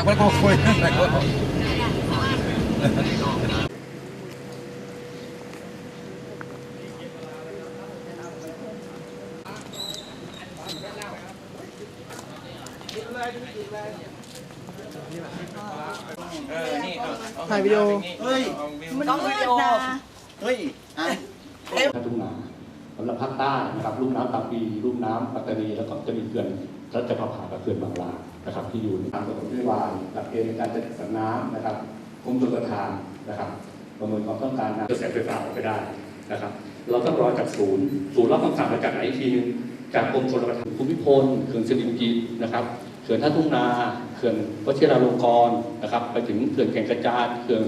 างคนก็คุยต่างคนเออนี่เอาเอาถ่ายวิดีโอ เฮ้ยเอาวิดีโอมันมืดนะเฮ้ยอะทุ่งนาสำหรับภาคใต้นะครับลุ่มน้ำตาปีลุ่มน้ำปัตตานีแล้วก็จะมีเขื่อนรัชประภากับเขื่อนบางลา นะครับที่อยู่ในทางถนนวิวานหลักเกณฑ์ในการจัดสรรน้ำนะครับกรมชลประทานนะครับประเมินความต้องการน้ำกระแสไฟฟ้าออกไปได้นะครับ เราต้องรอจากศูนย์ศูนย์รับคำสั่งมาจากไหนอีกทีนึงจากกรมชลประทานภูมิพลเขื่อนสิรินกิตนะครับเขื่อนท่าทุ่งนาเขื่อนวชิราลงกรณ์นะครับ ไปถึงเขื่อนแก่งกระจานเขื่อน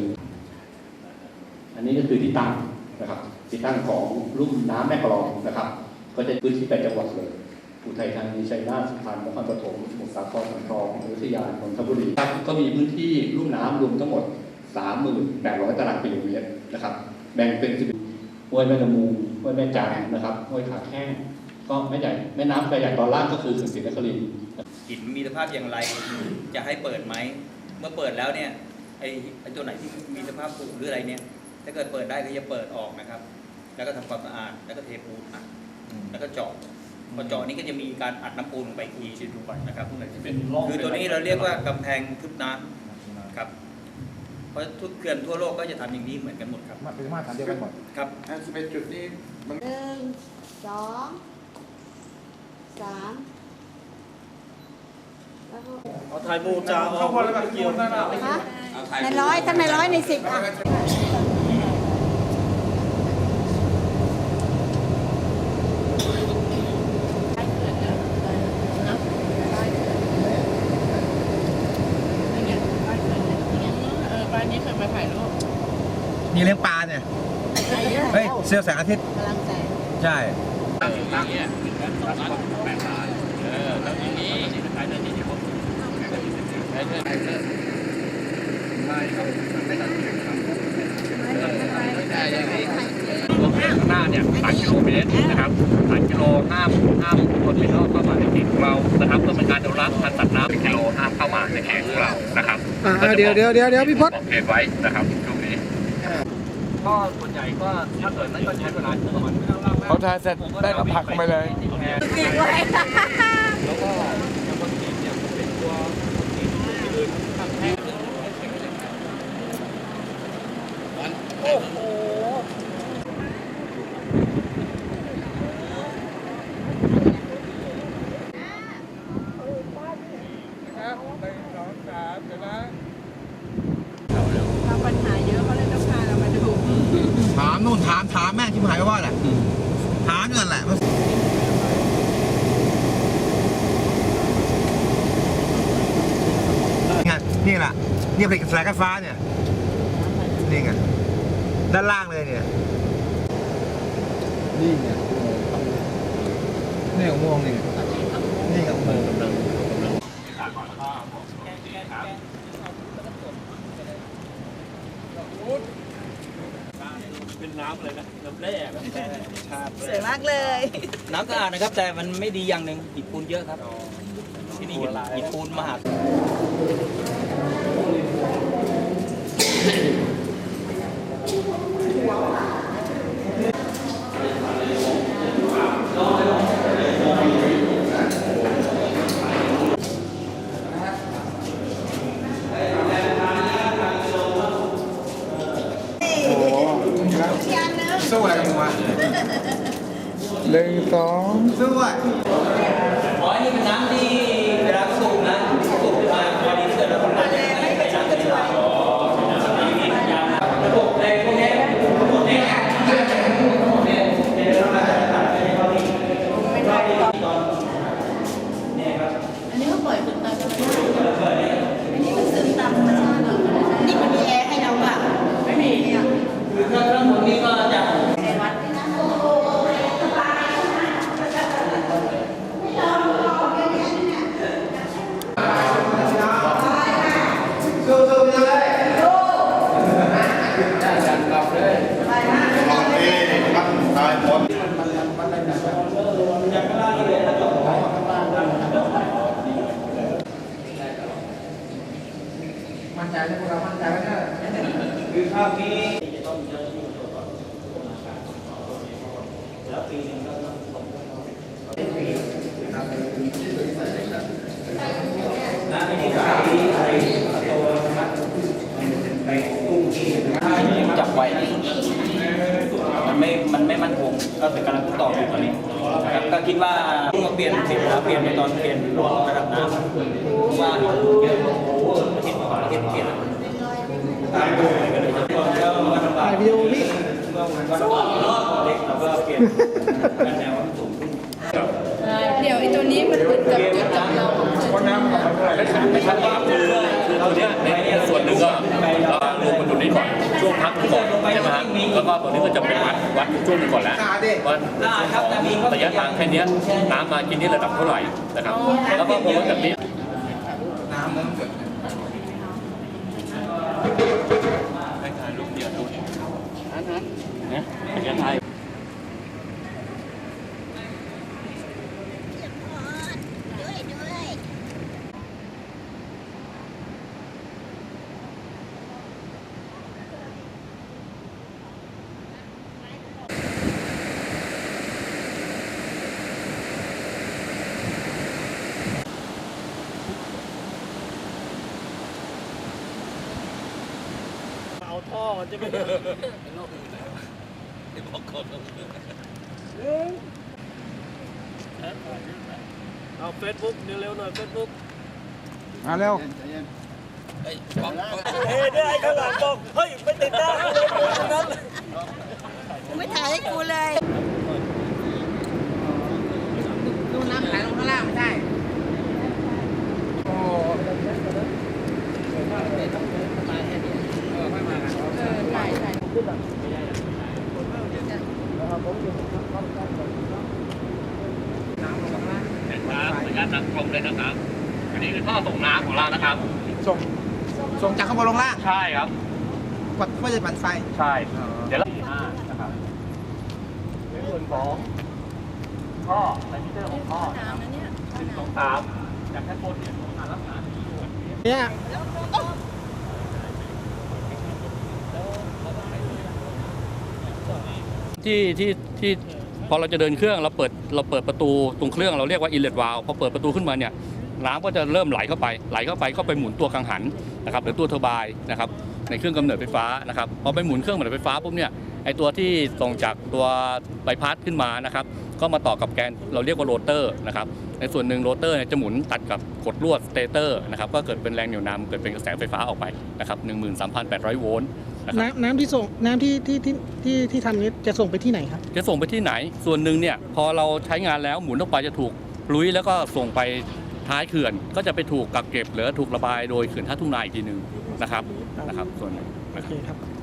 อันนี้ก็คือที่ตั้งนะครับที่ตั้งของลุ่มน้ำแม่กลองนะครับ ก็จะพื้นที่แปดจังหวัดเลย อุทัยธานีชัยนาทสุพรรณนครปฐมสมุทรสาครอ่างทองอยุธยานนทบุรีครับก็มีพื้นที่ลุ่มน้ำรวมทั้งหมด 3,800 ตารางกิโลเมตรนะครับแบ่งเป็นสิบห้วยแม่ละมูห้วยแม่จางนะครับห้วยขาแข้งก็แม่ใหญ่แม่น้ำใหญ่ตอนล่างก็คือเขื่อนศรีนครินหินมีสภาพอย่างไรจะให้เปิดไหมเมื่อเปิดแล้วเนี่ยไอ้ไอ้ตัวไหนที่มีสภาพผุหรืออะไรเนี่ย ถ้าเกิดเปิดได้ก็จะเปิดออกนะครับ แล้วก็ทำความสะอาดแล้วก็เทปูนอัดแล้วก็เจาะ พอเจาะนี้ก็จะมีการอัดน้ำปูนลงไปอีกทีนะครับคือตัวนี้เราเรียกว่ากำแพงทึบน้ำครับ เพราะทุกเขื่อนทั่วโลกก็จะทำอย่างนี้เหมือนกันหมดครับมาเป็นมาตรฐานเดียวกันหมดครับหนึ่งสองสามแล้วก็เอาถ่ายมูจาเอาพอแล้วแบบเกี่ยวหน้าหน้าฮะในร้อยตั้งในร้อยในสิบอะ นี่เลี้ยงปลาเนี่ย เฮ้ยเซลล์แสงอาทิตย์กำลังแสงใช่ข้างหน้าเนี่ยสามกิโลเมตรนะครับสามกิโลห้ามห้ามคนไม่เข้าเข้ามาในเขตของเรานะครับเพื่อเป็นการอนุรักษ์พันธุ์สัตว์น้ำเป็นกิโลห้ามเข้ามาในเขตของเรานะครับอ่าเดี๋ยวเดี๋ยวเดี๋ยวเดี๋ยวพี่พศ บอกเขตไว้นะครับช่วงนี้ ก็ส่วนใหญ่ก็ถ้าเกิดนั้นก็ใช้เวลาประมาณเขาทานเสร็จได้กับผักเข้าไปเลยปีกไว้แล้วก็ยังบางทีเนี่ยมันเป็นตัวเราปัญหาเยอะเขาเลยต้องพาเรามาดู ถามนู่นถามถามแม่ชิบหายไปว่าแหละถามนั่นแหละไงนี่แหละนี่ผลิตแสงไฟฟ้าเนี่ยนี่ไงด้านล่างเลยเนี่ยนี่ไงนี่ของม่วงนี่นี่ของม่วง เป็นน้ำเลยนะน้ำแร่น้ำแร่ชาติสวยมากเลย น้ำสะอาดนะครับ แต่มันไม่ดีอย่างหนึ่งหินปูนเยอะครับ ที่นี่หินหินปูนมหา สู้อะไรกันวะหนึ่งสองสู้อะอ๋อนี่เป็นน้ำที่เวลาสูบนะสูบมาพอดีเสร็จแล้วมันจะไม่ไปน้ำกระจายระบบในพวกนี้ระบบนี้เนี่ยครับ อันนี้ก็ปล่อยซึมตามธรรมชาติอันนี้มันซึมตามธรรมชาติเหรอนี่มันมีแอร์ให้เราอะไม่มีเนี่ย คือเครื่องเครื่องบนนี้ก็จะ ในวัดนี่นะโอ้โห คือภาพนี้จะต้องเจ้าหน้าที่ตรวจสอบโครงการแล้วปีหนึงก็ต้องส่งน้ำไม่ได้ขายอะไรโตนะครับไปกุ้งที่จับไว้มันไม่ มันไม่มั่นคงก็เป็นกำลังต่ออยู่ตอนนี้ครับก็คิดว่าเพิ่งมาเปลี่ยนเสร็จแล้วเปลี่ยนในตอนเปลี่ยนระดับน้ำเพราะว่าเยอะโอ้โหประเทศประเทศเปลี่ยนแล้วตามดูไปก็เลยจะแล้วมันลำบากวิดีโอพี่เมื่อวันวันเล็ก เราก็เปลี่ยวอันสูงขึ้นเดี๋ยวไอ้ตัวนี้มันเหมือนกับจุดจับเราไม่ใช่ไม่ใช่ว่าคือคือตัวเนี้ยในส่วนหนึ่งก็เรารวมกันตรงนี้ก่อนช่วงพักก่อนใช่ไหมฮะแล้วก็ตัวนี้ก็จะเป็นวัดวัดช่วงนึงก่อนแล้วว่าของระยะทางแค่นี้น้ำมากินที่ระดับเท่าไหร่นะครับ แล้วก็พอจากนี้ไปถ่ายรูปเดียวดูเนี่ยอันนั้ นนะอยากถ่ายเอาท่อมันจะไม่เอาเฟซบุ๊กเร็วๆหน่อยเฟซบุ๊กมาเร็วเฮ้ยเนี่ยไอ้ข้างหลังบอกเฮ้ยไม่ติดตามเลยตรงนั้นไม่ถ่ายให้กูเลยดูน้ำไหลลงข้างล่างไม่ได้ ครับขออนุญาตนั่งชมเลยนะครับ อันนี้คือ ท่อส่งน้ำของเรานะครับ ส่งส่งจากข้างบนลงล่างใช่ครับ กดไม่ใช่ปั่นไฟ ใช่ เดี๋ยวเราสี่ห้านะครับในส่วนของท่อในมิเตอร์ของท่อนะครับหนึ่งสองสามจากแค่บนเนี่ยต้องการลักษณะนี้อยู่เนี่ยที่ที่ที่พอเราจะเดินเครื่องเราเปิดเราเปิดประตูตรงเครื่องเราเรียกว่าอินเลตวาลพอเปิดประตูขึ้นมาเนี่ย น้ำก็จะเริ่มไหลเข้าไป ไหลเข้าไปก็ไปหมุนตัวกังหันนะครับหรือตัวเทอร์ไบน์นะครับในเครื่องกำเนิดไฟฟ้านะครับพอไปหมุนเครื่องกำเนิดไฟฟ้าปุ๊บเนี่ยไอตัวที่ส่งจากตัวใบพัดขึ้นมานะครับก็มาต่อกับแกนเราเรียกว่าโรเตอร์นะครับในส่วนหนึ่งโรเตอร์เนี่ยจะหมุนตัดกับกดลวดสเตเตอร์นะครับก็เกิดเป็นแรงเหนี่ยวนำเกิดเป็นกระแสไฟฟ้าออกไปนะครับ13,800 โวลต์นะครับน้ำน้ำที่ส่งน้ำที่ที่ที่ที่ที่ทำนี้จะส่งไปที่ไหนครับ จะส่งไปที่ไหนส่วนหนึ่งเนี่ยพอเราใช้งานแล้วหมุนออกไปจะถูกลุยแล้วก็ส่งไป ท้ายเขื่อนก็จะไปถูกกักเก็บหรือถูกระบายโดยเขื่อนท่าทุ่งนาอีกทีหนึ่งนะครับนะครับส่วนหนึ่งโอนะคเครับครับ